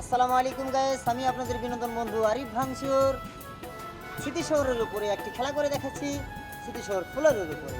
আসসালামু আলাইকুম গায়েস আমি আপনাদের বিনোদন বন্ধু আরিফ ভাংসুর স্মৃতি শহরের উপরে একটি খেলা করে দেখাচ্ছি স্মৃতি শহর ফুলের উপরে।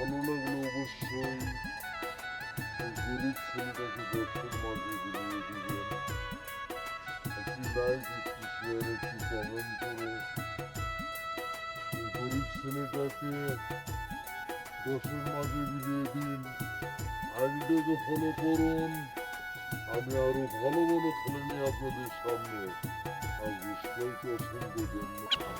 ভালো লাগল অবশ্যই গরিব ছেলেটাকে দর্শন মাঝে বিলিয়ে দিবেন একটি লাইক একটি শেয়ার একটি কমেন্ট করে। গরিব ছেলেটাকে মাঝে দিন। আইডিটাকে ফলো করুন। আমি আরও ভালো ভালো খেলে নিয়ে আপনাদের সামনে। আসব সবাইকে অসংখ্য ধন্যবাদ।